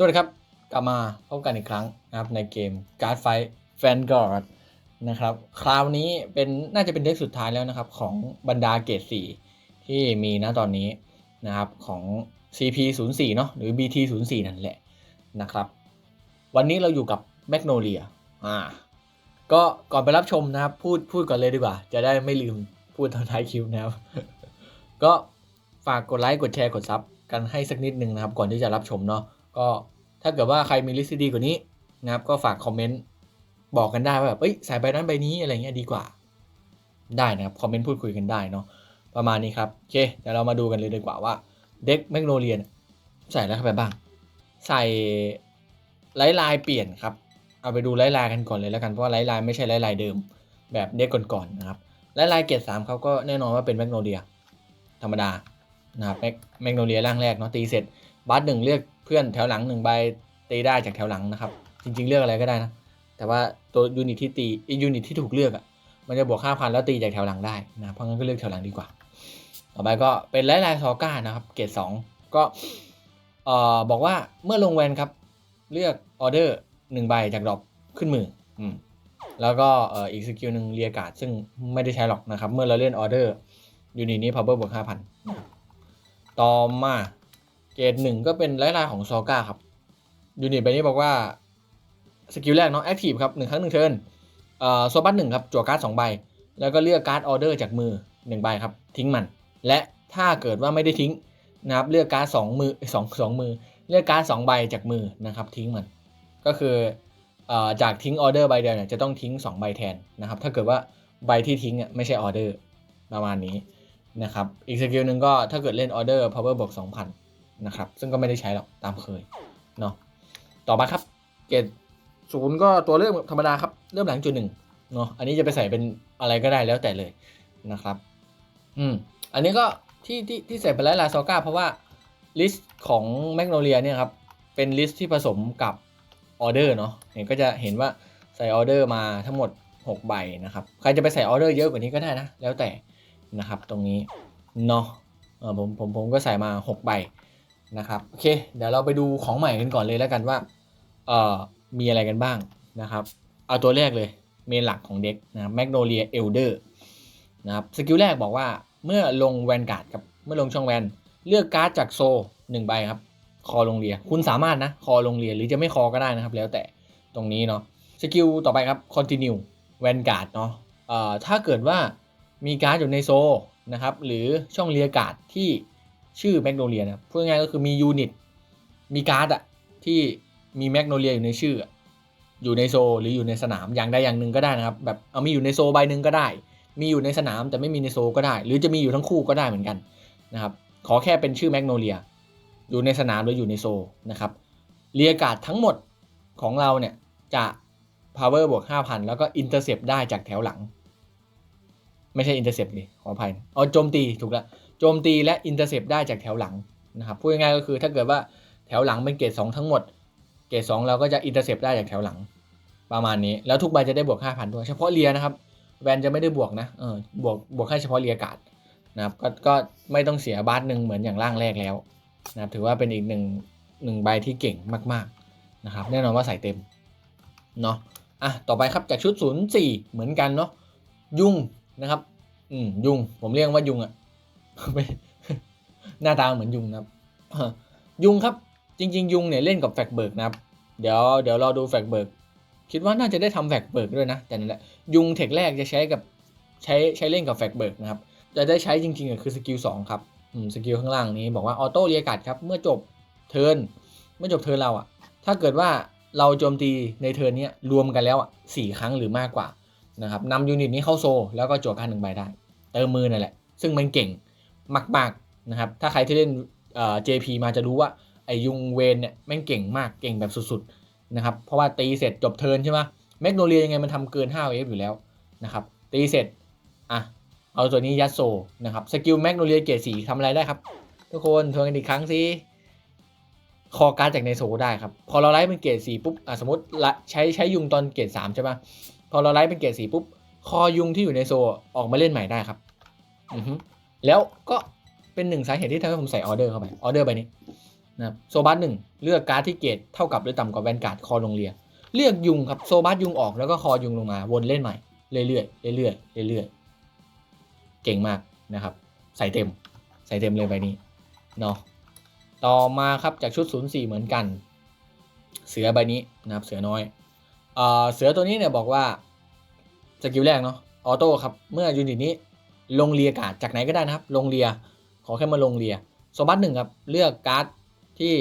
สวัสดีครับ กลับมาพบกันอีกครั้งนะครับในเกม Guard Fight Vanguard นะครับ คราวนี้เป็นน่าจะเป็นเด็กสุดท้ายแล้วนะครับ ของบรรดาเกรด4ที่มีณตอนนี้นะครับของ CP 0 4 เนาะหรือ BT 0 4 นั่นแหละนะครับ วันนี้เราอยู่กับ Magnolia อ่าก็ก่อนไปรับชมนะครับ พูดพูดก่อนเลยดีกว่า จะได้ไม่ลืมพูดตอนท้ายคลิปนะครับ ก็ฝากกดไลค์กดแชร์กดซับกันให้สักนิดนึงนะครับ ก่อนที่จะรับชมเนาะ ก็ถ้าเกิดว่าใครมีลิสต์ดีกว่านี้นะครับก็ฝากคอมเมนต์บอกกันได้ว่าแบบเอ้ยใส่ใบนั้นใบนี้อะไรเงี้ยดีกว่า ได้นะครับคอมเมนต์พูดคุยกันได้เนาะประมาณนี้ครับโอเคเดี๋ยวเรามาดูกันเลยดีกว่าว่าเด็กแมกโนเลียนใส่แล้วเข้าไปบ้าง ใส่ไลท์ไลน์เปลี่ยนครับ เอาไปดูไลท์ไลน์กันก่อนเลยแล้วกันเพราะว่าไลท์ไลไม่ใช่ไลท์ไลน์เดิมแบบเด็กก่อนๆนะครับไลท์ไลน์เกรดสามเขาก็แน่นอนว่าเป็นแมกโนเลียธรรมดานะครับแมกแมกโนเลียร่างแรกเนาะตีเสร็จบัสหนึ่งเลือก พื่อนแถวหลังหนึ่งใบตีได้จากแถวหลังนะครับ จริง ๆ เลือกอะไรก็ได้นะ แต่ว่าตัวยูนิตที่ตียูนิตที่ถูกเลือกอะ่ะมันจะบวกค่าพันแล้วตีจากแถวหลังได้นะเพราะงั้นก็เลือกแถวหลังดีกว่า ต่อไปก็เป็นไลท์ไลน์ซอก้านะครับ เกรดสองก็เอ่อบอกว่าเมื่อลงแวนครับ เลือกออเดอร์หนึ่งใบจากดรอปขึ้นมืออืมแล้วก็เอ่ออีกสกิลหนึ่งเรียกาดซึ่งไม่ได้ใช้หรอกนะครับ เมื่อเราเล่นออเดอร์ยูนิตนี้ power บวกห้าพันต่อมา เกรดหนึ่งก็เป็นไลท์ไลน์ของซอก้าครับยูนิตใบนี้บอกว่าสกิลแรกเนาะแอคทีฟครับหนึ่งครั้งหนึ่งเทิร์นเอ่อโซบัสหนึ่งครับจั่วการ์ดสองใบ แล้วก็เลือกการ์ดออเดอร์จากมือหนึ่งใบครับ ทิ้งมัน และถ้าเกิดว่าไม่ได้ทิ้งนะครับเลือกการ์ดสองมือสองสองมือ เลือกการ์ดสองใบจากมือนะครับ ทิ้งมัน ก็คือเอ่อจากทิ้งออเดอร์ใบเดียวเนี่ยจะต้องทิ้ง2ใบแทนนะครับ ถ้าเกิดว่าใบที่ทิ้งอะไม่ใช่ออเดอร์ประมาณนี้นะครับ อีกสกิลหนึ่งก็ถ้าเกิดเล่นออเดอร์ power บวก2,000 นะครับ ซึ่งก็ไม่ได้ใช้หรอกตามเคยเนาะต่อมาครับ เกรดศูนย์ก็ตัวเริ่มธรรมดาครับ เริ่มหลังจุดหนึ่งเนาะอันนี้จะไปใส่เป็นอะไรก็ได้แล้วแต่เลยนะครับ อืม อันนี้ก็ที่ที่ที่ใส่ไปไลท์ลาซอก้าเพราะว่าลิสต์ของแมกโนเลียเนี่ยครับ เป็นลิสต์ที่ผสมกับออเดอร์เนาะเห็นก็จะเห็นว่าใส่ออเดอร์มาทั้งหมด 6 ใบนะครับ ใครจะไปใส่ออเดอร์เยอะกว่านี้ก็ได้นะ แล้วแต่นะครับตรงนี้เนาะผมผมผมก็ใส่มา 6 ใบ นะครับโอเค เดี๋ยวเราไปดูของใหม่กันก่อนเลยแล้วกันว่าเอ่อมีอะไรกันบ้างนะครับ เอาตัวแรกเลยเมนหลักของเด็กนะแมกโนเลียเอลเดอร์นะครับสกิลแรกบอกว่าเมื่อลงแวนการ์ดกับเมื่อลงช่องแวนเลือกการ์ดจากโซหนึ่งใบครับคอลงเรีย คุณสามารถนะคอลงเรียหรือจะไม่คอก็ได้นะครับ แล้วแต่ตรงนี้เนาะสกิลต่อไปครับ continue vanguard เนาะเอ่อถ้าเกิดว่ามีการ์ดอยู่ในโซนะครับหรือช่องเรียการ์ดที่ ชื่อแมกโนเลียนะพูดง่ายๆก็คือมียูนิต มีการ์ดอะที่มีแมกโนเลียอยู่ในชื่อ อยู่ในโซหรืออยู่ในสนามอย่างใดอย่างหนึ่งก็ได้นะครับ แบบเอามีอยู่ในโซใบหนึ่งก็ได้ มีอยู่ในสนามแต่ไม่มีในโซก็ได้ หรือจะมีอยู่ทั้งคู่ก็ได้เหมือนกันนะครับ ขอแค่เป็นชื่อแมกโนเลีย อยู่ในสนามหรืออยู่ในโซนะครับ เรียการ์ดทั้งหมดของเราเนี่ยจะ power บวก5,000 แล้วก็ intercept ได้จากแถวหลัง ไม่ใช่ intercept ดิขออภัย เอาโจมตีถูกแล้ว โจมตีและ intercept ได้จากแถวหลังนะครับพูดง่ายๆก็คือถ้าเกิดว่าแถวหลังเป็นเกรด2ทั้งหมด เกรด2เราก็จะ intercept ได้จากแถวหลัง ประมาณนี้แล้วทุกใบจะได้บวก 5,000ด้วยเฉพาะเรียนะครับแวนจะไม่ได้บวกนะเออบวกบวกแค่เฉพาะเรียกาดนะครับก็ก็ไม่ต้องเสียบาสหนึ่งเหมือนอย่างร่างแรกแล้วนะครับถือว่าเป็นอีกหนึ่งหนึ่งใบที่เก่งมากๆนะครับแน่นอนว่าใส่เต็มเนาะอะต่อไปครับจากชุด 04 เหมือนกันเนาะยุงนะครับอืมยุงผมเรียกว่ายุงอะ หน้าตาเหมือนยุงนะครับยุงครับจริง ๆ ยุงเนี่ยเล่นกับแฟกเบิร์กนะครับ เดี๋ยวเดี๋ยวรอดูแฟกเบิร์กคิดว่าน่าจะได้ทำแฟกเบิร์กด้วยนะ แต่นั่นแหละยุงเทคแรกจะใช้กับใช้ใช้เล่นกับแฟกเบิร์กนะครับจะได้ใช้จริงๆก็คือสกิล2ครับสกิลข้างล่างนี้บอกว่าออโต้เรียกัดครับเมื่อจบเทิร์นเมื่อจบเทิร์นเราอะถ้าเกิดว่าเราโจมตีในเทิร์นนี้รวมกันแล้วอะสี่ครั้งหรือมากกว่านะครับนำยูนิตนี้เข้าโซ แล้วก็จวการหนึ่งใบได้ เติมมือนั่นแหละ ซึ่งมันเก่ง มากๆนะครับ ถ้าใครที่เล่นเอ่อ JP มาจะรู้ว่าไอยุงเวนเนี่ยแม่งเก่งมากเก่งแบบสุดๆนะครับ เพราะว่าตีเสร็จจบเทิร์นใช่ไหมแมกโนเลียยังไงมันทำเกิน5เอฟอยู่แล้วนะครับ ตีเสร็จ อะ เอาตัวนี้ยัดโซนะครับ สกิลแมกโนเลียเกรดสีทำอะไรได้ครับ ทุกคนทวนกันอีกครั้งสิคอการจากในโซได้ครับ พอเราไลฟ์เป็นเกรดสีปุ๊บอะสมมติใช้ใช้ยุงตอนเกรดสามใช่ปะพอเราไลฟ์เป็นเกรดสีปุ๊บ คอยุงที่อยู่ในโซออกมาเล่นใหม่ได้ครับ อือฮึ แล้วก็เป็นหนึ่งสาเหตุที่ทำให้ผมใส่ออเดอร์เข้าไปออเดอร์ใบนี้นะครับโซบัสหนึ่งเลือกการ์ดที่เกรดเท่ากับหรือต่ำกว่าแวนการ์ดคอลงเรีย เลือกยุงครับโซบัสยุงออกแล้วก็คอยุงลงมาวนเล่นใหม่เรื่อยๆเรื่อยๆเรื่อยๆเก่งมากนะครับ ใส่เต็มใส่เต็มเลยใบนี้เนาะต่อมาครับจากชุด 04 เหมือนกัน เสือใบนี้นะครับเสือน้อยเออเสือตัวนี้เนี่ยบอกว่าสกิลแรกเนาะออโต้ครับเมื่อยูนิตนี้ ลงเรียการ์ดจากไหนก็ได้นะครับ ลงเรีย ขอแค่มาลงเรียสมบัติหนึ่งครับ เลือกการ์ดที่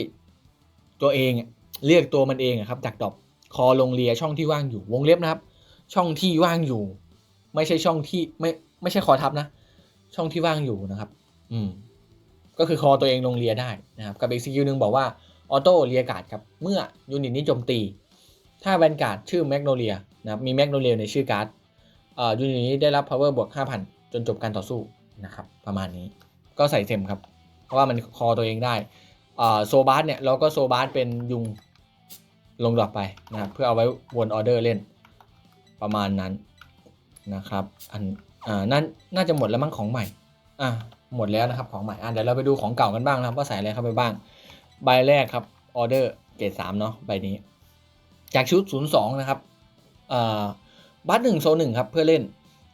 ตัวเองเลือกตัวมันเองครับจากดอปคอลงเรียช่องที่ว่างอยู่วงเล็บนะครับ ช่องที่ว่างอยู่ ไม่ใช่ช่องที่ไม่ไม่ใช่คอทับนะ ช่องที่ว่างอยู่นะครับ อืมก็คือคอตัวเองลงเรียได้นะครับกับอีกสกิลหนึ่งบอกว่าออโต้เรียการ์ดครับ เมื่อยูนิตนี้โจมตี ถ้าแวนการ์ดชื่อแมกโนเลียนะครับมีแมกโนเลียในชื่อการ์ดอ่อยูนิตนี้ได้รับ power บวก 5,000 จนจบการต่อสู้นะครับ ประมาณนี้ก็ใส่เต็มครับ เพราะว่ามันคอตัวเองได้โซบาสเนี่ยเราก็โซบาสเป็นยุงลงดอปไปนะครับเพื่อเอาไว้วนออเดอร์เล่นประมาณนั้นนะครับอันอ่านั่นน่าจะหมดแล้วมั้งของใหม่อะหมดแล้วนะครับของใหม่อะเดี๋ยวเราไปดูของเก่ากันบ้างนะครับว่าใส่อะไรเข้าไปบ้าง ใบแรกครับออเดอร์เกรดสามเนาะใบนี้ จากชุด 02 นะครับอ่าบัตหนึ่งโซหนึ่งครับเพื่อเล่น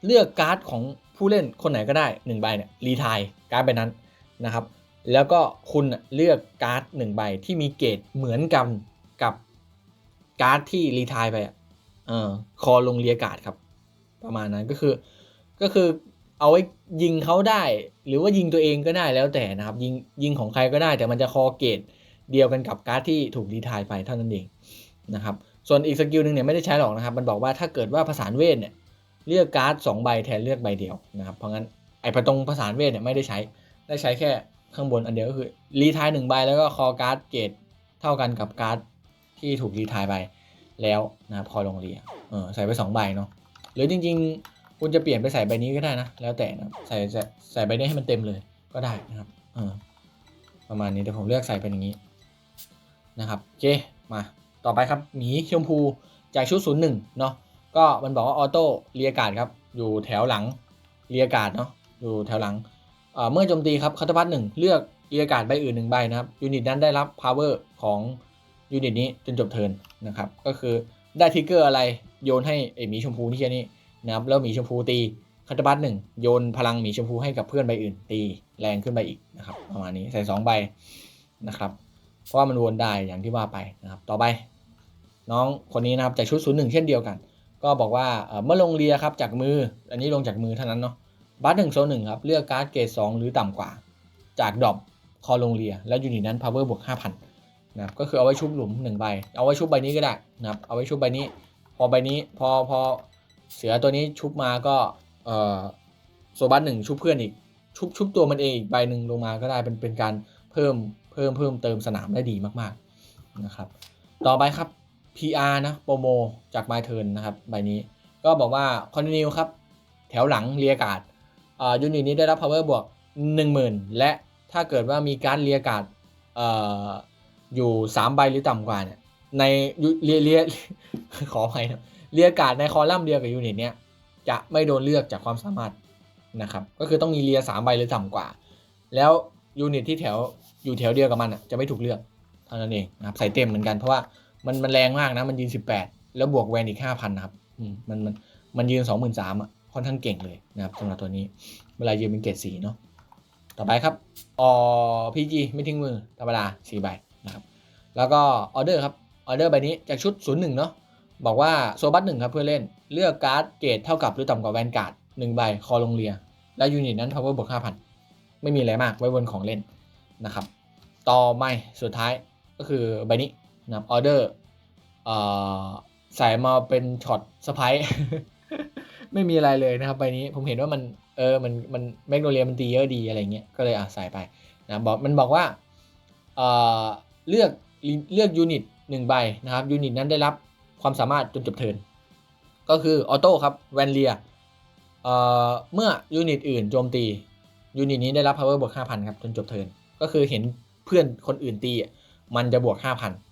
เลือกการ์ดของ ผู้เล่นคนไหนก็ได้หนึ่งใบเนี่ยรีทายการ์ดใบนั้นนะครับแล้วก็คุณเลือกการ์ดหนึ่งใบที่มีเกรดเหมือนกันกับการ์ดที่รีทายไปอะเออคอลงเรียกาดครับ ประมาณนั้นก็คือก็คือเอาไว้ยิงเขาได้ หรือว่ายิงตัวเองก็ได้แล้วแต่นะครับ ยิงยิงของใครก็ได้ แต่มันจะคอเกตเดียวกันกับการ์ดที่ถูกรีทายไปเท่านั้นเองนะครับ ส่วนอีกสกิลหนึ่งเนี่ยไม่ได้ใช้หรอกนะครับ มันบอกว่าถ้าเกิดว่าผสานเวทเนี่ย เลือกการ์ดสองใบแทนเลือกใบเดียวนะครับ เพราะงั้นไอ้ประตรงผสานเวทเนี่ยไม่ได้ใช้ ได้ใช้แค่ข้างบนอันเดียวก็คือรีทายหนึ่งใบแล้วก็คอการ์ดเกตเท่ากันกับการ์ดที่ถูกรีทายไปแล้วนะครับพอลงเรียเออใส่ไปสองใบเนาะหรือจริง ๆ คุณจะเปลี่ยนไปใส่ใบนี้ก็ได้นะ แล้วแต่นะใส่ใส่ใส่ใบนี้ให้มันเต็มเลยก็ได้นะครับเออประมาณนี้เดี๋ยวผมเลือกใส่เป็นอย่างนี้นะครับโอเคมาต่อไปครับหมีชมพูจากชุดศูนย์หนึ่งเนาะ ก็มันบอกว่าออโต้เรียกาดครับ อยู่แถวหลังเรียกาดเนาะอยู่แถวหลังเมื่อโจมตีครับคัตพัทหนึ่งเลือกเรียกาดใบอื่นหนึ่งใบนะครับยูนิตนั้นได้รับ power ของยูนิตนี้จนจบเทิร์นนะครับ ก็คือได้ทิกเกอร์อะไรโยนให้ไอหมีชมพูที่แค่นี้นะครับแล้วหมีชมพูตีคัตบัตหนึ่งโยนพลังหมีชมพูให้กับเพื่อนใบอื่น ตีแรงขึ้นไปอีกนะครับประมาณนี้ใส่สองใบนะครับ เพราะว่ามันวนได้อย่างที่ว่าไปนะครับ ต่อไป น้องคนนี้นะครับจากชุดศูนย์หนึ่งเช่นเดียวกัน ก็บอกว่าเมื่อลงเรียครับจากมือ อันนี้ลงจากมือเท่านั้นเนาะบัตหนึ่งโซนหนึ่งครับ เลือกการ์ดเกรดสองหรือต่ำกว่า จากดรอปคอลงเรีย แล้วยูนิตนั้น power บวกห้าพันนะครับก็คือเอาไว้ชุบหลุมหนึ่งใบ เอาไว้ชุบใบนี้ก็ได้นะครับเอาไว้ชุบใบนี้ พอใบนี้พอพอเสือตัวนี้ชุบมาก็เอ่อโซบัสหนึ่งชุบเพื่อนอีกชุบชุบตัวมันเองอีกใบหนึ่งลงมาก็ได้เป็นเป็นการเพิ่มเพิ่มเพิ่มเติมสนามได้ดีมากๆนะครับ ต่อไปครับ PR นะโปรโมจาก My Turn นะครับใบนี้ก็บอกว่า Continue ครับ แถวหลังเรียการ์ดอ่ายูนิตนี้ได้รับ power บวก 10,000 และถ้าเกิดว่ามีการเรียการ์ดอ่ออยู่ 3 ใบหรือต่ำกว่าเนี่ยในเรียเรียขออภัยนะเรียการ์ดในคอลัมน์เดียวกับยูนิตเนี้ยจะไม่โดนเลือกจากความสามารถนะครับก็คือต้องมีเรียสามใบหรือต่ำกว่า แล้วยูนิตที่แถวอยู่แถวเดียวกับมันอะจะไม่ถูกเลือกเท่านั้นเองนะครับใส่เต็มเหมือนกันเพราะว่า มันมันแรงมากนะ มันยืน18แปดแล้วบวกแวนอีก5,000นะครับมันมันมันยืน23,000อะค่อนข้างเก่งเลยนะครับสำหรับตัวนี้เวลายืนเป็นเกรดสีเนาะต่อไปครับอพีจีไม่ทิ้งมือธรรมดา4ใบนะครับแล้วก็ออเดอร์ครับออเดอร์ใบนี้จากชุด 01 เนาะบอกว่าโซบัสหนึ่งครับเพื่อเล่นเลือกการ์ดเกรดเท่ากับหรือต่ำกว่าแวนการ์ดหนึ่งใบคอลงเรีย และยูนิตนั้น power บวกห้าพันไม่มีอะไรมากไว้บนของเล่นนะครับ ต่อไม่สุดท้ายก็คือใบนี้ นะครับออเดอร์ใส่มาเป็นช็อตสไปไม่มีอะไรเลยนะครับใบนี้ผมเห็นว่ามันเออมันมันแมกโนเลียมันตีเยอะดีอะไรเงี้ยก็เลยอะใส่ไปนะบอกมันบอกว่าเออเลือกเลือกยูนิตหนึ่งใบนะครับยูนิตนั้นได้รับความสามารถจนจบเทินก็คือออโต้ครับแวนเลียเอ่อเมื่อยูนิตอื่นโจมตียูนิตนี้ได้รับ power บวก 5,000 ครับ จนจบเทินก็คือเห็นเพื่อนคนอื่นตีมันจะบวก 5,000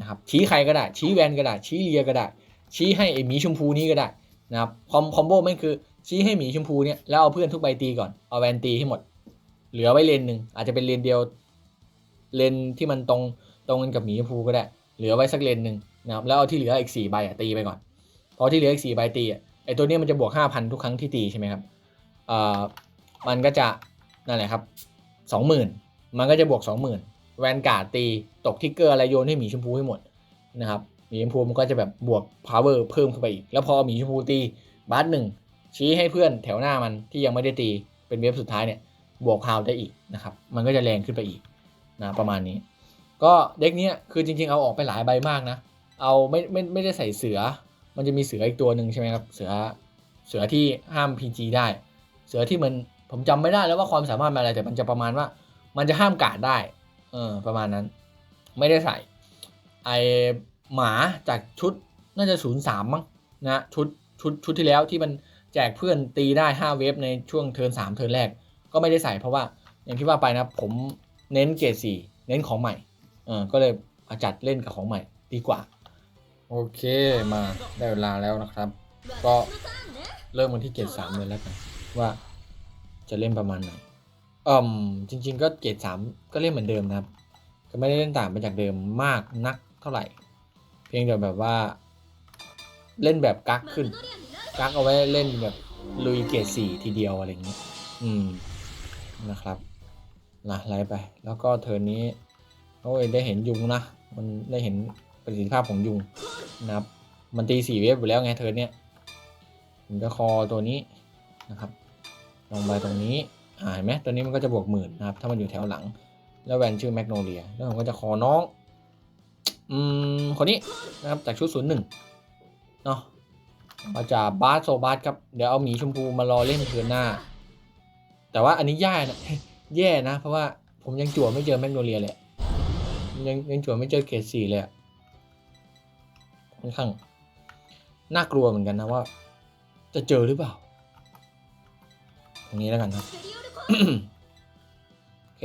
นะครับชี้ใครก็ได้ ชี้แวนก็ได้ ชี้เลียก็ได้ ชี้ให้ไอหมีชมพูนี้ก็ได้นะครับคอมคอมโบไม่คือชี้ให้หมีชมพูเนี่ยแล้วเอาเพื่อนทุกใบตีก่อนเอาแวนตีให้หมด เหลือไว้เลนหนึ่งอาจจะเป็นเลนเดียวเลนที่มันตรงตรงกันกับหมีชมพูก็ได้ เหลือไว้สักเลนหนึ่งนะครับแล้วเอาที่เหลืออีกสี่ใบตีไปก่อนพอที่เหลืออีกสี่ใบตีไอตัวนี้มันจะบวกห้าพันทุกครั้งที่ตีใช่ไหมครับเอ่อมันก็จะนั่นแหละครับสองหมื่นมันก็จะบวกสองหมื่น แวนการ์ดตีตกทิกเกอร์อะไรโยนให้หมีชมพูให้หมดนะครับหมีชมพูมันก็จะแบบบวก power เพิ่มเข้าไปอีก แล้วพอหมีชมพูตีบัสหนึ่งชี้ให้เพื่อนแถวหน้ามันที่ยังไม่ได้ตีเป็นเวฟสุดท้ายเนี่ยบวกพาวได้อีกนะครับมันก็จะแรงขึ้นไปอีกนะประมาณนี้ ก็เด็กเนี้ยคือจริงๆเอาออกไปหลายใบมากนะ เอาไม่ไม่ไม่ได้ใส่เสือ มันจะมีเสืออีกตัวหนึ่งใช่ไหมครับเสือเสือที่ห้าม PG ได้ เสือที่มันผมจำไม่ได้แล้วว่าความสามารถมันอะไรแต่มันจะประมาณว่า มันจะห้ามกาดได้ เออประมาณนั้น ไม่ได้ใส่ ไอหมาจากชุดน่าจะศูนย์สามมั้งนะชุดชุดชุดที่แล้วที่มันแจกเพื่อนตีได้ 5 เวฟในช่วงเทิร์น3เทิร์นแรก ก็ไม่ได้ใส่เพราะว่าอย่างที่ว่าไปนะผมเน้นเกรดสี่เน้นของใหม่เออก็เลยมาจัดเล่นกับของใหม่ดีกว่า โอเคมาได้เวลาแล้วนะครับ ก็เริ่มกันที่เกรดสามเลยแล้วกันว่าจะเล่นประมาณไหน อืมจริง ๆ ก็เกรดสามก็เล่นเหมือนเดิมนะครับ ก็ไม่ได้เล่นต่างไปจากเดิมมากนักเท่าไหร่ เพียงแต่แบบว่า เล่นแบบกักขึ้น กักเอาไว้เล่นแบบลุยเกรดสี่ทีเดียวอะไรอย่างเงี้ยอืมนะครับนะไล่ไป แล้วก็เทิร์นนี้โอ้ยได้เห็นยุงนะ มันได้เห็นประสิทธิภาพของยุงนะครับ มันตีสี่เวฟอยู่แล้วไงเทิร์นเนี้ยผมจะคอตัวนี้นะครับ ลงไปตรงนี้ เห็นไหมตัวนี้มันก็จะบวกหมื่นนะครับ ถ้ามันอยู่แถวหลัง แล้วแวนชื่อแมกโนเลีย แล้วผมก็จะคอน้อง อืม คนนี้นะครับ จากชุดศูนย์หนึ่งเนาะมาจากบาสโซบาสครับ เดี๋ยวเอาหมีชมพูมารอเล่นเทือนหน้า แต่ว่าอันนี้แย่นะ แย่นะ เพราะว่าผมยังจั่วไม่เจอแมกโนเลียเลยยังยังจั่วไม่เจอเกรดสี่เลยค่อนข้างน่ากลัวเหมือนกันนะว่า จะเจอหรือเปล่า ตรงนี้แล้วกันครับ โอเค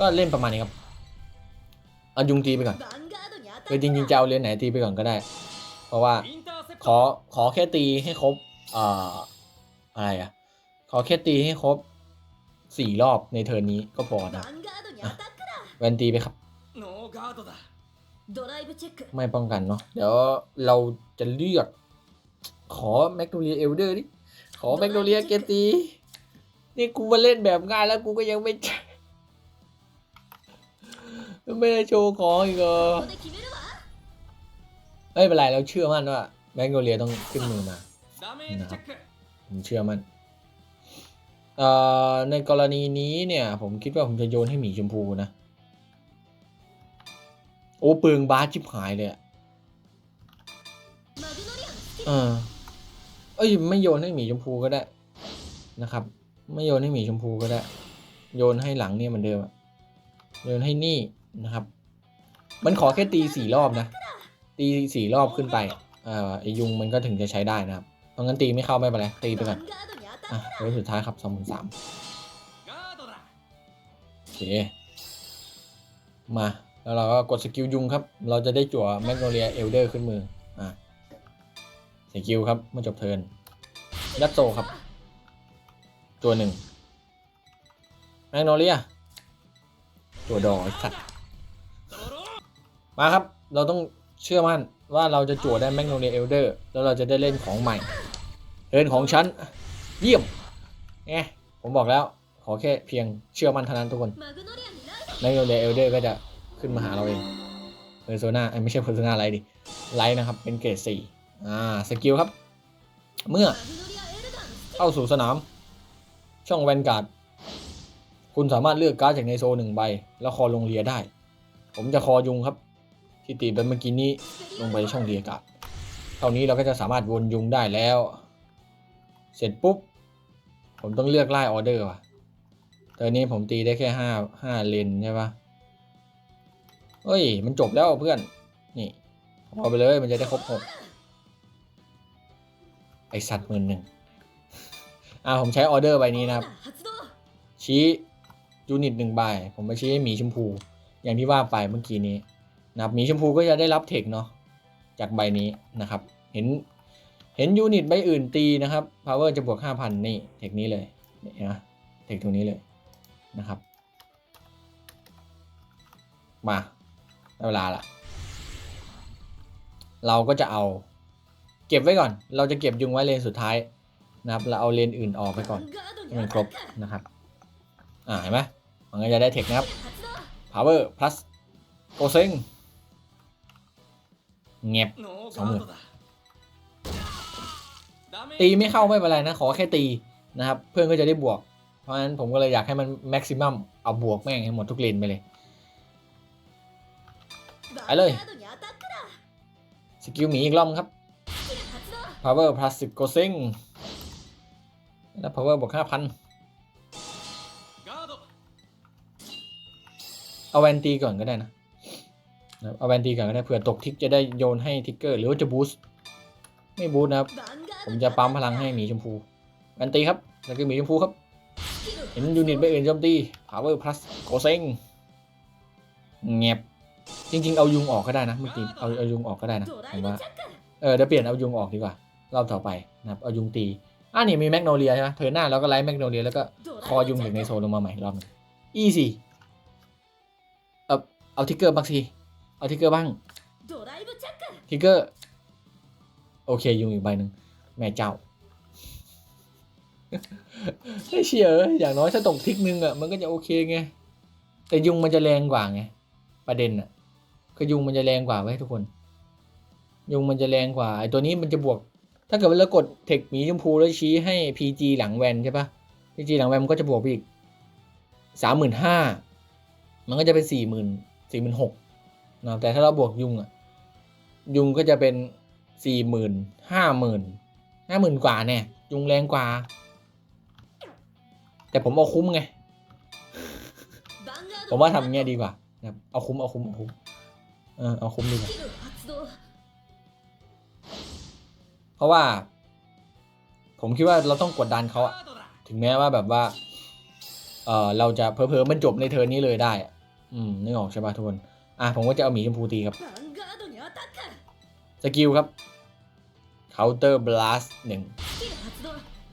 ก็เล่นประมาณนี้ครับเอายุงตีไปก่อนคือจริงๆจะเอาเลนไหนตีไปก่อนก็ได้ เพราะว่าขอขอแค่ตีให้ครบเอ่ออะไรอะขอแค่ตีให้ครบสี่รอบในเทอร์นนี้ก็พอนะแวนตีไปครับ ไม่ป้องกันเนาะเดี๋ยวเราจะเลือก ขอแมกโนเลียเอลเดอร์ดิขอแมกโนเลียเกตี นี่กูมาเล่นแบบง่ายแล้วกูก็ยังไม่ไม่ได้โชว์ของอีกเหรอไม่เป็นไรเราเชื่อมั่นว่าแมงโกเลียต้องขึ้นมือมานะครับผมเชื่อมั่นในกรณีนี้เนี่ย ผมคิดว่าผมจะโยนให้หมีชมพูนะ โอ้เปลืองบาสจิบหายเลยอะเออเอ้ยไม่โยนให้หมีชมพูก็ได้นะครับ ไม่โยนให้หมีชมพูก็ได้ โยนให้หลังเนี่ยเหมือนเดิมโยนให้นี่นะครับ มันขอแค่ตีสี่รอบนะ ตีสี่รอบขึ้นไปเอ่อไอยุงมันก็ถึงจะใช้ได้นะครับเพราะงั้นตีไม่เข้าไม่เป็นไรตีไปก่อนอะเว้สุดท้ายครับสองหมนสามโอเคมาแล้วเราก็กดสกิลยุงครับ เราจะได้จั่วแมกโนเลียเอลเดอร์ขึ้นมือ อะสกิลครับเมื่อจบเทิร์นยัดโซครับ ตัวหนึ่งแมกโนเลียตัวดอสัตว์มาครับ เราต้องเชื่อมั่นว่าเราจะจั่วได้แมกโนเลียเอลเดอร์แล้วเราจะได้เล่นของใหม่เล่นของฉัน เยี่ยมไงผมบอกแล้วขอแค่เพียงเชื่อมั่นเท่านั้นทุกคนแมกโนเลียเอลเดอร์ก็จะขึ้นมาหาเราเองเพอร์โซนาไม่ใช่เพอร์โซนาไลท์ดิไลท์นะครับเป็นเกรดสี่อ่าสกิลครับ เมื่อเข้าสู่สนาม ช่องแวนการ์ด คุณสามารถเลือกการ์ดจากในโซนหนึ่งใบ แล้วคอลงเรียได้ ผมจะคอยุงครับ ที่ตีไปเมื่อกี้นี้ลงไปในช่องเรียการ์ด เท่านี้เราก็จะสามารถวนยุงได้แล้ว เสร็จปุ๊บ ผมต้องเลือกไล่ออเดอร์ว่ะตอนนี้ผมตีได้แค่ห้าห้าเลนใช่ปะเฮ้ย มันจบแล้วเพื่อน นี่พอไปเลยมันจะได้ครบหกไอสัตว์หมื่นหนึ่ง อ่าผมใช้ออเดอร์ใบนี้นะครับ発動ชี้ยูนิตหนึ่งใบ ผมมาชี้ให้หมีชมพู อย่างที่ว่าไปเมื่อกี้นี้นะครับหมีชมพูก็จะได้รับเทคเนาะจากใบนี้นะครับ เห็นเห็นยูนิตใบอื่นตีนะครับ power จะบวก 5,000 นี่เทคนี้เลยนี่นะเทคตรงนี้เลยนะครับ มาได้เวลาละเราก็จะเอา เก็บไว้ก่อน เราจะเก็บยุงไว้เลนสุดท้าย นะครับ เราเอาเลนอื่นออกไปก่อนให้มันครบนะครับ อ่าเห็นไหมมันก็จะได้เทคนะครับ power plus โอเซ็งเงียบสองหมื่นตีไม่เข้าไม่เป็นไรนะ ขอแค่ตีนะครับ เพื่อนก็จะได้บวก เพราะฉะนั้นผมก็เลยอยากให้มันแม็กซิมัมเอาบวกแม่งให้หมดทุกเลนไปเลยไปเลยสกิลหมีอีกรอบครับ power plus 10 g o s i n g แล้ว power บวกห้าพันเอาแวนตีก่อนก็ได้นะเอาแวนตีก่อนก็ได้เผื่อตกทิกจะได้โยนให้ทิกเกอร์หรือว่าจะบูสต์ไม่บูสต์นะครับ ผมจะปั๊มพลังให้หมีชมพูแวนตีครับแล้วก็หมีชมพูครับ เห็นยูนิตไปอื่นโจมตี power plus โกเซ็งเงียบจริง ๆ เอายุงออกก็ได้นะเมื่อกี้เอาเอายุงออกก็ได้นะผมว่าเออเดี๋ยวเปลี่ยนเอายุงออกดีกว่ารอบต่อไปนะครับเอายุงตี อะนี่มีแมกโนเลียใช่ไหมเธอหน้าแล้วก็ไล่แมกโนเลียแล้วก็คอยุงอยู่ในโซลงมาใหม่รอบนึงอีสี่เอาเอาทิกเกอร์บ้างสิเอาทิกเกอร์บ้างทิกเกอร์โอเคยุงอีกใบหนึ่งแม่เจ้าไม่เชียร์อย่างน้อยถ้าตกทิกนึงอะมันก็จะโอเคไงแต่ยุงมันจะแรงกว่าไงประเด็นอะคือยุงมันจะแรงกว่าไว้ทุกคน ยุงมันจะแรงกว่าไอตัวนี้มันจะบวก ถ้าเกิดว่าเรากดเทคหมีชมพูแล้วชี้ให้ PG หลังแวนใช่ปะ PG หลังแวนมันก็จะบวกไปอีกสามหมื่นห้ามันก็จะเป็นสี่หมื่นสี่หมื่นหกนะแต่ถ้าเราบวกยุงอะยุงก็จะเป็นสี่หมื่นห้าหมื่นห้าหมื่นกว่าเนี่ยยุงแรงกว่า แต่ผมเอาคุ้มไง ผมว่าทำเงี้ยดีกว่าเอาคุ้มเอาคุ้มเอาคุ้มเออเอาคุ้มดีกว่า เพราะว่า ผมคิดว่าเราต้องกดดันเขาถึงแม้ว่าแบบว่า เออเราจะเพอเพอมันจบในเทอร์นี้เลยได้ อืมนึกออกใช่ปะทุกคนอะผมก็จะเอาหมีชมพูตีครับสกิลครับ counter blast หนึ่ง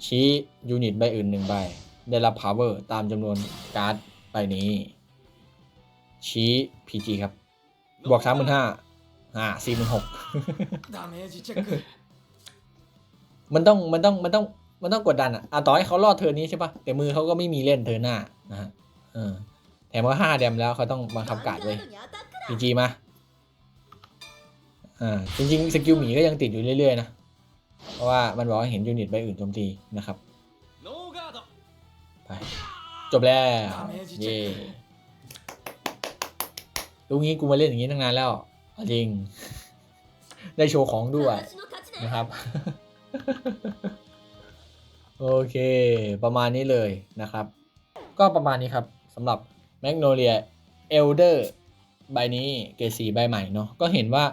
ชี้ยูนิตใบอื่นหนึ่งใบ ได้รับ power ตามจำนวนการ์ดใบนี้ ชี้ PG ครับ บวกสามหมื่นห้าอ่าสี่หมื่นหก มันต้องมันต้องมันต้องมันต้องกดดันอะอะต่อให้เขารอดเทอร์นี้ใช่ปะแต่มือเขาก็ไม่มีเล่นเทอร์หน้านะฮะเออแถมว่าห้าเดมแล้วเขาต้องบังคับกาดเลยพีจีมาอ่าจริงๆสกิลหมีก็ยังติดอยู่เรื่อยๆนะเพราะว่ามันบอกให้เห็นยูนิตใบอื่นโจมตีนะครับไปจบแล้วเย่ลูกนี้กูมาเล่นอย่างนี้ตั้งนานแล้วจริง ได้โชว์ของด้วยนะครับ โอเค ประมาณนี้เลยนะครับ ก็ประมาณนี้ครับสำหรับ Magnolia Elder ใบนี้เกรดสีใบใหม่เนาะก็เห็นว่า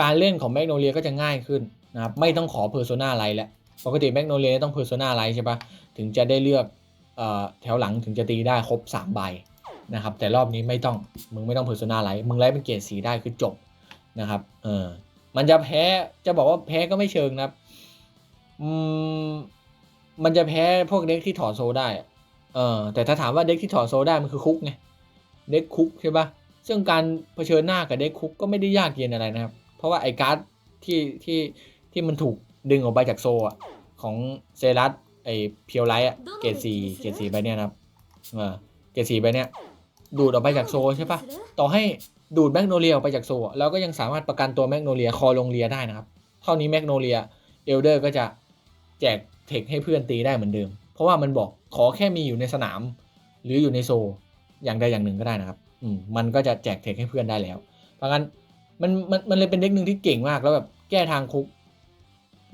การเล่นของ Magnolia ก็จะง่ายขึ้นนะครับ ไม่ต้องขอ Persona Light แล้ว ปกติ Magnolia ต้อง Persona Light ใช่ปะถึงจะได้เลือกเอ่อแถวหลังถึงจะตีได้ครบ 3 ใบนะครับ แต่รอบนี้ไม่ต้องมึงไม่ต้อง Persona Light มึงไลท์เป็นเกรดสีได้คือจบนะครับเออมันจะแพ้จะบอกว่าแพ้ก็ไม่เชิงนะครับ อืมมันจะแพ้พวกเด็กที่ถอดโซได้ เออแต่ถ้าถามว่าเด็กที่ถอดโซได้มันคือคุกไง เด็กคุกใช่ปะซึ่งการเผชิญหน้ากับเด็กคุกก็ไม่ได้ยากเย็นอะไรนะครับ เพราะว่าไอ้การ์ดที่ที่ที่มันถูกดึงออกไปจากโซอะของเซรัสไอ้เพียวไลท์อะเกรดสี่เกรดสี่ใบเนี้ยนะครับเออเกรดสี่ใบเนี้ยดูดออกไปจากโซใช่ปะต่อให้ดูดแมกโนเลียออกไปจากโซเราก็ยังสามารถประกันตัวแมกโนเลียคอลงเลียได้นะครับ เท่านี้แมกโนเลียเอลเดอร์ก็จะ แจกเทคให้เพื่อนตีได้เหมือนเดิม เพราะว่ามันบอกขอแค่มีอยู่ในสนาม หรืออยู่ในโซอย่างใดอย่างหนึ่งก็ได้นะครับอืมมันก็จะแจกเทคให้เพื่อนได้แล้ว เพราะงั้นมันมันมันเลยเป็นเด็กหนึ่งที่เก่งมากแล้วแบบแก้ทางคุก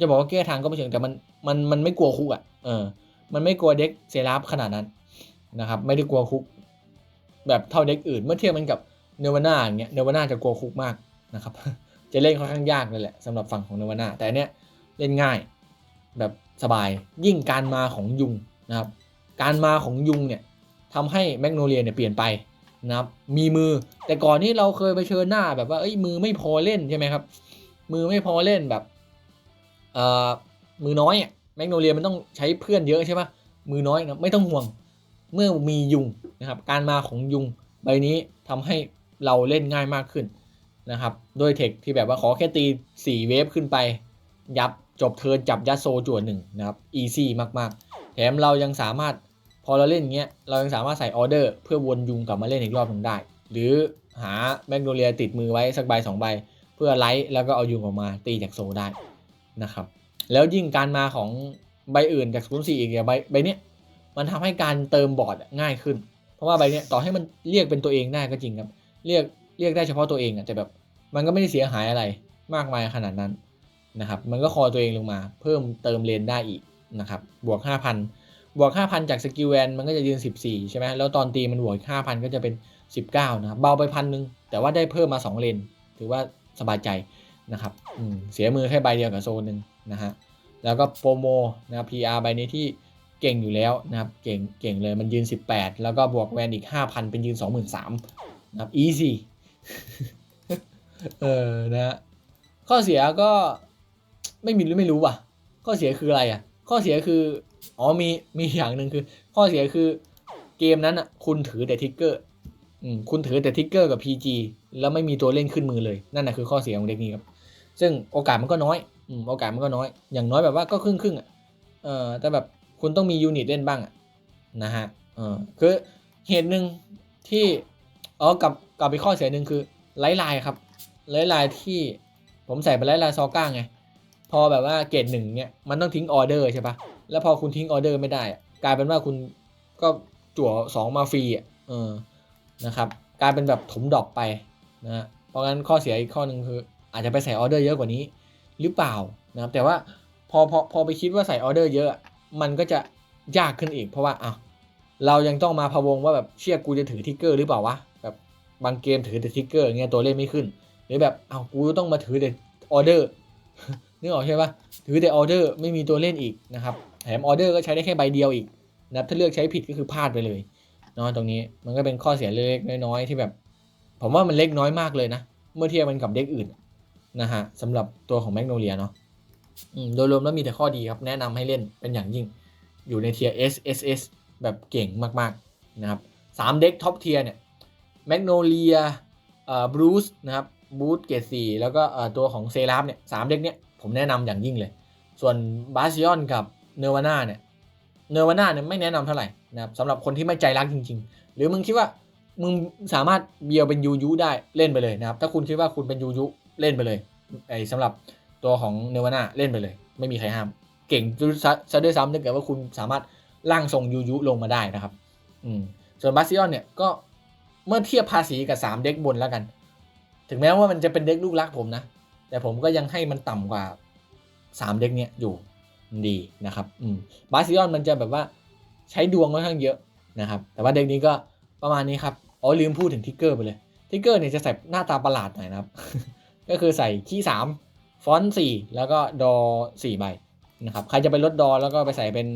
จะบอกว่าแก้ทางก็ไม่เชิงแต่มันมันมันไม่กลัวคุกอะเออ มันไม่กลัวเด็กเซราฟขนาดนั้นนะครับ ไม่ได้กลัวคุก แบบเท่าเด็กอื่นเมื่อเทียบมันกับเนวาน่าอย่างเงี้ยเนวาน่าจะกลัวคุกมากนะครับ จะเล่นค่อนข้างยากเลยแหละสำหรับฝั่งของเนวาน่าแต่อันเนี้ยเล่นง่าย แบบสบาย ยิ่งการมาของยุงนะครับ การมาของยุงเนี่ยทำให้แมกโนเลียเนี่ยเปลี่ยนไปนะครับ มีมือแต่ก่อนนี้เราเคยไปเชิญหน้าแบบว่าเอ้ยมือไม่พอเล่นใช่ไหมครับ มือไม่พอเล่นแบบเอ่อมือน้อยอะแมกโนเลียมันต้องใช้เพื่อนเยอะใช่ปะมือน้อยนะไม่ต้องห่วงเมื่อมียุงนะครับ การมาของยุงใบนี้ทำให้เราเล่นง่ายมากขึ้นนะครับด้วยเทคที่แบบว่าขอแค่ตี 4 เวฟขึ้นไป ยับ จบเทิร์นจับยัดโซจวนหนึ่งนะครับอีซี่มากๆ แถมเรายังสามารถพอเราเล่นอย่างเงี้ยเรายังสามารถใส่ออเดอร์ เพื่อวนยุงกลับมาเล่นอีกรอบหนึ่งได้ หรือหาแมกโนเลียติดมือไว้สักใบสองใบ เพื่อไลท์แล้วก็เอายุงออกมาตีจากโซได้นะครับแล้วยิ่งการมาของใบอื่นจากศูนย์สี่อีกอย่างใบใบเนี้ยมันทำให้การเติมบอร์ดง่ายขึ้น เพราะว่าใบเนี้ยต่อให้มันเรียกเป็นตัวเองได้ก็จริงครับ เรียกเรียกได้เฉพาะตัวเองอะแต่แบบมันก็ไม่ได้เสียหายอะไรมากมายขนาดนั้น นะครับมันก็คอตัวเองลงมา เพิ่มเติมเลนได้อีกนะครับบวก 5,000 บวก 5,000 จากสกิลแวนมันก็จะยืน 14 ใช่ไหมแล้วตอนตีมันบวกอีก5,000 ก็จะเป็น 19 นะครับเบาไปพันหนึ่งแต่ว่าได้เพิ่มมา 2 เลน ถือว่าสบายใจนะครับเสียมือแค่ใบเดียวกับโซนหนึ่งนะฮะแล้วก็โปรโมนะครับ PR ใบนี้ที่เก่งอยู่แล้วนะครับเก่งเก่งเลยมันยืน 18 แล้วก็บวกแวนอีก 5,000 เป็นยืน 23,000นะครับ easy เออนะข้อเสียก็ ไม่มีหรือไม่รู้ว่ะ ข้อเสียคืออะไรอะ ข้อเสียคือ อ๋อมีมีอย่างหนึ่งคือ ข้อเสียคือเกมนั้นอะ คุณถือแต่ทิกเกอร์อืมคุณถือแต่ทิกเกอร์กับ PG แล้วไม่มีตัวเล่นขึ้นมือเลย นั่นแหะคือข้อเสียของเด็กนี้ครับ ซึ่งโอกาสมันก็น้อยอืมโอกาสมันก็น้อย อย่างน้อยแบบว่าก็ครึ่งครึ่งอะเออแต่แบบคุณต้องมียูนิตเล่นบ้างอะนะฮะเออคือเหตุหนึ่งที่อ๋อกับกับไปข้อเสียหนึ่งคือไลท์ไลน์ครับไลท์ไลน์ที่ผมใส่ไปไลท์ไลน์ซอก้าไง พอแบบว่าเกรดหนึ่งเนี่ยมันต้องทิ้งออเดอร์ใช่ปะแล้วพอคุณทิ้งออเดอร์ไม่ได้ กลายเป็นว่าคุณก็จั่วสองมาฟรีอะเออนะครับกลายเป็นแบบถมดอกไปนะเพราะงั้นข้อเสียอีกข้อหนึ่งคือ อาจจะไปใส่ออเดอร์เยอะกว่านี้หรือเปล่านะครับแต่ว่าพอพอพอไปคิดว่าใส่ออเดอร์เยอะ มันก็จะยากขึ้นอีก เพราะว่าอ้าวเรายังต้องมาพะวงว่าแบบเชี่ยกูจะถือทิกเกอร์หรือเปล่าวะแบบบางเกมถือแต่ทิกเกอร์เงี้ยตัวเล่นไม่ขึ้น หรือแบบอ้าวกูต้องมาถือแต่ออเดอร์ นึกออกใช่ปะถือแต่ออเดอร์ไม่มีตัวเล่นอีกนะครับ แถมออเดอร์ก็ใช้ได้แค่ใบเดียวอีกนะครับถ้าเลือกใช้ผิดก็คือพลาดไปเลยเนาะตรงนี้มันก็เป็นข้อเสียเล็กน้อยที่แบบ ผมว่ามันเล็กน้อยมากเลยนะ เมื่อเทียบมันกับเด็กอื่นนะฮะสำหรับตัวของแมกโนเลียเนาะโดยรวมแล้วมีแต่ข้อดีครับ แนะนำให้เล่นเป็นอย่างยิ่ง อยู่ในเทียร์ S S S แบบเก่งมากๆนะครับสามเด็กท็อปเทียร์เนี่ยแมกโนเลียเอ่อบรูซนะครับบูธเกรดสี่แล้วก็เอ่อตัวของเซราฟเนี่ยสามเด็กเนี่ย ผมแนะนำอย่างยิ่งเลย ส่วนบาซิออนกับเนวาน่าเนี่ยเนวาน่าเนี่ยไม่แนะนำเท่าไหร่นะครับสำหรับคนที่ไม่ใจรักจริง ๆ หรือมึงคิดว่ามึงสามารถเบียวเป็นยูยุได้เล่นไปเลยนะครับ ถ้าคุณคิดว่าคุณเป็นยูยุเล่นไปเลยไอ้สำหรับตัวของเนวาน่าเล่นไปเลย ไม่มีใครห้าม เก่งซะซะด้วยซ้ำถ้าเกิดว่าคุณสามารถร่างทรงยูยุลงมาได้นะครับ อืมส่วนบาซิออนเนี่ยก็เมื่อเทียบภาษีกับ 3 เด็กบนแล้วกัน ถึงแม้ว่ามันจะเป็นเด็กลูกรักผมนะ แต่ผมก็ยังให้มันต่ำกว่า 3 เด็กเนี่ยอยู่ดีนะครับอืมบาซิออนมันจะแบบว่าใช้ดวงค่อนข้างเยอะนะครับ แต่ว่าเด็กนี้ก็ประมาณนี้ครับอ๋อลืมพูดถึงทิกเกอร์ไปเลยทิกเกอร์เนี่ยจะใส่หน้าตาประหลาดหน่อยนะครับ ก็คือใส่ขี้สามฟอนต์สี่แล้วก็ดอสี่ใบนะครับใครจะไปลดดอแล้วก็ไปใส่เป็น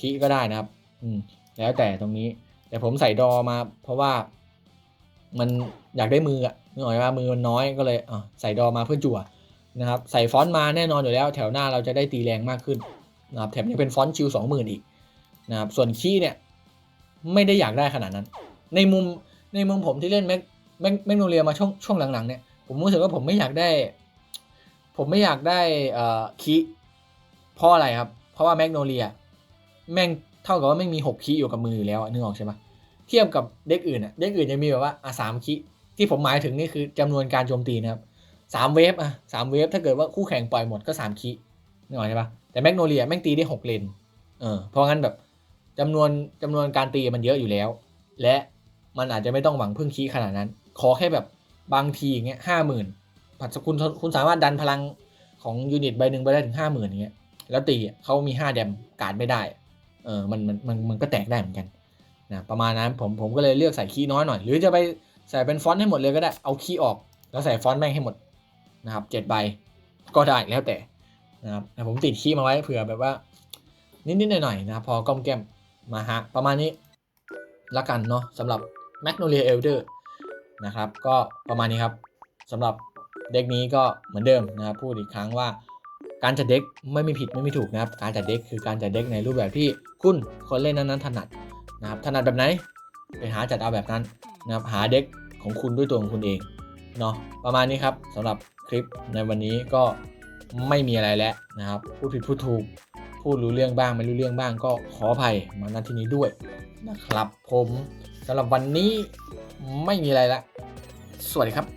คีก็ได้นะครับ อืมแล้วแต่ตรงนี้ แต่ผมใส่ดอมา เพราะว่ามันอยากได้มืออะนึกออกไหมว่ามือมันน้อยก็เลยอะใส่ดอมาเพื่อจั่ว นะครับใส่ฟอนต์มาแน่นอนอยู่แล้วแถวหน้าเราจะได้ตีแรงมากขึ้นนะครับแถมยังเป็นฟอนต์ชิวสองหมื่นอีกนะครับส่วนคีเนี่ยไม่ได้อยากได้ขนาดนั้น ในมุมในมุมผมที่เล่นแม็กแม็กแมกโนเลียมาช่วงช่วงหลังๆเนี่ยผมรู้สึกว่าผมไม่อยากได้ ผมไม่อยากได้เอ่อคีเพราะอะไรครับ เพราะว่าแมกโนเลียแม่งเท่ากับว่าไม่งมีหกคีอยู่กับมืออยู่แล้วนึกออกใช่ปะเทียบกับเด็กอื่นอะเด็กอื่นจะมีแบบว่าอะสามคีที่ผมหมายถึงนี่คือจำนวนการโจมตีนะครับ สามเวฟอะสามเวฟถ้าเกิดว่าคู่แข่งปล่อยหมดก็สามคีนึกออกใช่ปะแต่แมกโนเลียแม่งตีได้หกเลนเออเพราะงั้นแบบจำนวนจำนวนการตีมันเยอะอยู่แล้ว และมันอาจจะไม่ต้องหวังพึ่งคีขนาดนั้น ขอแค่แบบบางทีอย่างเงี้ยห้าหมื่นผัดคุณคุณสามารถดันพลังของยูนิตใบหนึ่งไปได้ถึงห้าหมื่นอย่างเงี้ยแล้วตีเขามีห้าแดมการ์ดไม่ได้เออมันมันมันมันก็แตกได้เหมือนกันนะประมาณนั้นผมผมก็เลยเลือกใส่คีน้อยหน่อย หรือจะไปใส่เป็นฟอนต์ให้หมดเลยก็ได้เอาคีออก แล้วใส่ฟอนต์แม่งให้หมด นะครับเจ็ดใบก็ได้แล้วแต่นะครับแต่ผมติดคีย์มาไว้เผื่อแบบว่า นิดๆหน่อยๆนะครับพอก้มแก้มมาฮะประมาณนี้ละกันเนาะสำหรับ Magnolia Elder นะครับก็ประมาณนี้ครับสำหรับเด็กนี้ก็เหมือนเดิมนะครับพูดอีกครั้งว่าการจัดเด็กไม่มีผิดไม่มีถูกนะครับ การจัดเด็กคือการจัดเด็กในรูปแบบที่คุณคนเล่นนั้นๆถนัดนะครับถนัดแบบไหนไปหาจัดเอาแบบนั้นนะครับหาเด็กของคุณด้วยตัวของคุณเองเนาะประมาณนี้ครับสำหรับ คลิปในวันนี้ก็ไม่มีอะไรแล้วนะครับพูดผิดพูดถูกพูดรู้เรื่องบ้างไม่รู้เรื่องบ้างก็ขออภัยมาณที่นี้ด้วยนะครับผมสำหรับวันนี้ไม่มีอะไรละสวัสดีครับ